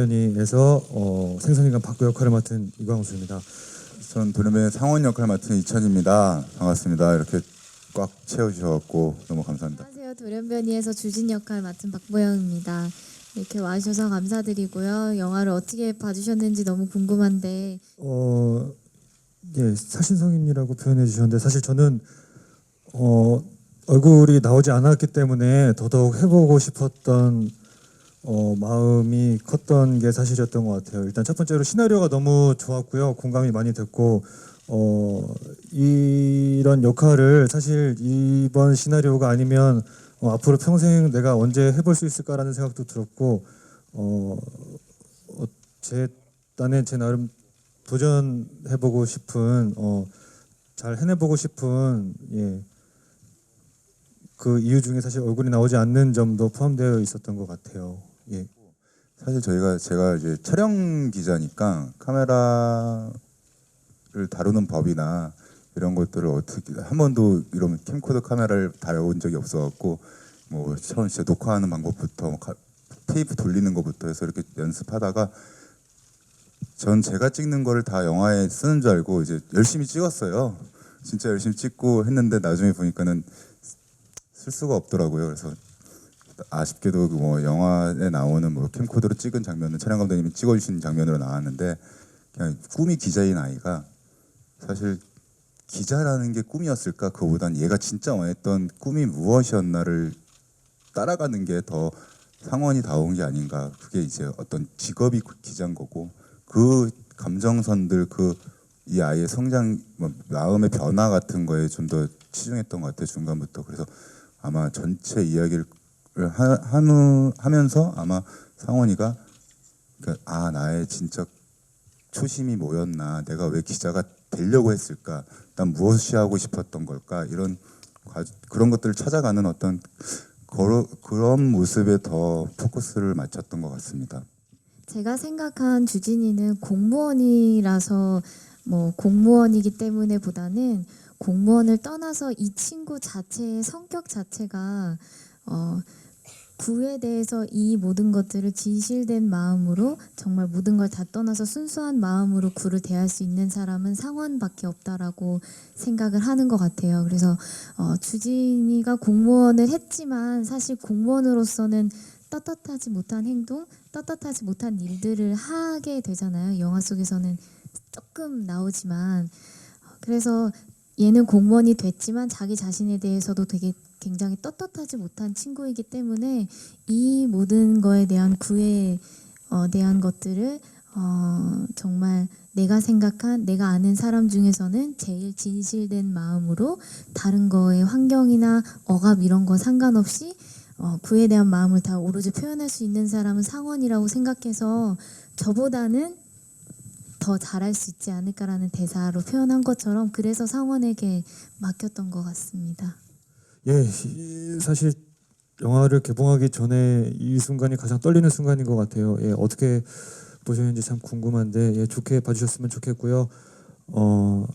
돌연변이에서 어, 생선인간 박구 역할을 맡은 이광수입니다. 전 돌연변의 상원 역할 맡은 이천입니다. 반갑습니다. 이렇게 꽉 채워주셔서 너무 감사합니다. 안녕하세요. 돌연변이에서 주진 역할 맡은 박보영입니다. 이렇게 와주셔서 감사드리고요. 영화를 어떻게 봐주셨는지 너무 궁금한데 어, 예, 사신성인이라고 표현해 주셨는데 사실 저는 어, 얼굴이 나오지 않았기 때문에 더더욱 해보고 싶었던 어, 마음이 컸던 게 사실이었던 것 같아요. 일단 첫 번째로 시나리오가 너무 좋았고요. 공감이 많이 됐고 어, 이런 역할을 사실 이번 시나리오가 아니면 어, 앞으로 평생 내가 언제 해볼 수 있을까라는 생각도 들었고 어, 어, 제 딴에 제 나름 도전해보고 싶은 어, 잘 해내보고 싶은 예. 그 이유 중에 사실 얼굴이 나오지 않는 점도 포함되어 있었던 것 같아요. 예. 사실 저희가 제가 이제 촬영 기자니까 카메라를 다루는 법이나 이런 것들을 어떻게 한 번도 이런 캠코더 카메라를 다뤄본 적이 없어갖고 뭐 처음 진짜 녹화하는 방법부터 뭐 카- 테이프 돌리는 것부터 해서 이렇게 연습하다가 전 제가 찍는 거를 다 영화에 쓰는 줄 알고 이제 열심히 찍었어요. 진짜 열심히 찍고 했는데 나중에 보니까는 쓸 수가 없더라고요. 그래서 아쉽게도 그뭐 영화에 나오는 뭐 캠코더로 찍은 장면은 촬영 감독님이 찍어주신 장면으로 나왔는데 그냥 꿈이 기자인 아이가 사실 기자라는 게 꿈이었을까? 그보단 얘가 진짜 원했던 꿈이 무엇이었나를 따라가는 게 더 상원이 다운 게 아닌가? 그게 이제 어떤 직업이 기자인 거고 그 감정선들 그 이 아이의 성장 뭐 마음의 변화 같은 거에 좀 더 치중했던 것 같아요 중간부터. 그래서 아마 전체 이야기를 하, 하면서 아마 상원이가 그러니까 아 나의 진짜 초심이 뭐였나 내가 왜 기자가 되려고 했을까 난 무엇이 하고 싶었던 걸까 이런 과, 그런 것들을 찾아가는 어떤 그런 모습에 더 포커스를 맞췄던 것 같습니다. 제가 생각한 주진이는 공무원이라서 뭐 공무원이기 때문에 보다는 공무원을 떠나서 이 친구 자체의 성격 자체가 어 구에 대해서 이 모든 것들을 진실된 마음으로 정말 모든 걸 다 떠나서 순수한 마음으로 구를 대할 수 있는 사람은 상원밖에 없다라고 생각을 하는 것 같아요. 그래서 어, 주진이가 공무원을 했지만 사실 공무원으로서는 떳떳하지 못한 행동, 떳떳하지 못한 일들을 하게 되잖아요. 영화 속에서는 조금 나오지만 어, 그래서 얘는 공무원이 됐지만 자기 자신에 대해서도 되게 굉장히 떳떳하지 못한 친구이기 때문에 이 모든 거에 대한 구애에 어, 대한 것들을 어, 정말 내가 생각한 내가 아는 사람 중에서는 제일 진실된 마음으로 다른 거에 환경이나 억압 이런 거 상관없이 어, 구에 대한 마음을 다 오로지 표현할 수 있는 사람은 상원이라고 생각해서 저보다는 더 잘할 수 있지 않을까라는 대사로 표현한 것처럼 그래서 상원에게 맡겼던 것 같습니다. 예, 이- 사실 영화를 개봉하기 전에 이 순간이 가장 떨리는 순간인 것 같아요. 예, 어떻게 보셨는지 참 궁금한데 예, 좋게 봐주셨으면 좋겠고요. 어,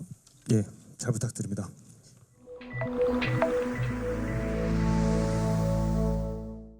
예, 잘 부탁드립니다.